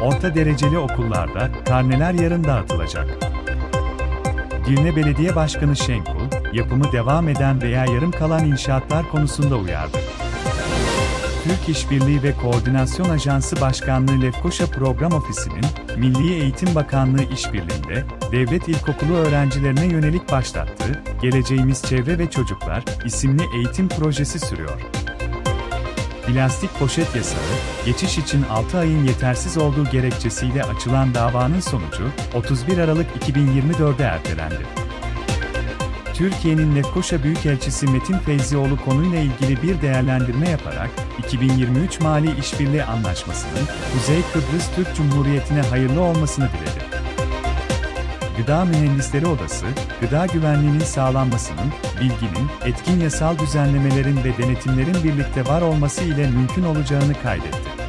orta dereceli okullarda karneler yarın dağıtılacak. Girne Belediye Başkanı Şenkul, yapımı devam eden veya yarım kalan inşaatlar konusunda uyardı. Türk İşbirliği ve Koordinasyon Ajansı Başkanlığı Lefkoşa Program Ofisi'nin Milli Eğitim Bakanlığı işbirliğinde devlet ilkokulu öğrencilerine yönelik başlattığı Geleceğimiz Çevre ve Çocuklar isimli eğitim projesi sürüyor. Plastik poşet yasağı, geçiş için 6 ayın yetersiz olduğu gerekçesiyle açılan davanın sonucu 31 Aralık 2024'de ertelendi. Türkiye'nin Lefkoşa Büyükelçisi Metin Feyzioğlu konuyla ilgili bir değerlendirme yaparak, 2023 Mali İşbirliği Anlaşması'nın Kuzey Kıbrıs Türk Cumhuriyeti'ne hayırlı olmasını diledi. Gıda Mühendisleri Odası, gıda güvenliğinin sağlanmasının, bilginin, etkin yasal düzenlemelerin ve denetimlerin birlikte var olması ile mümkün olacağını kaydetti.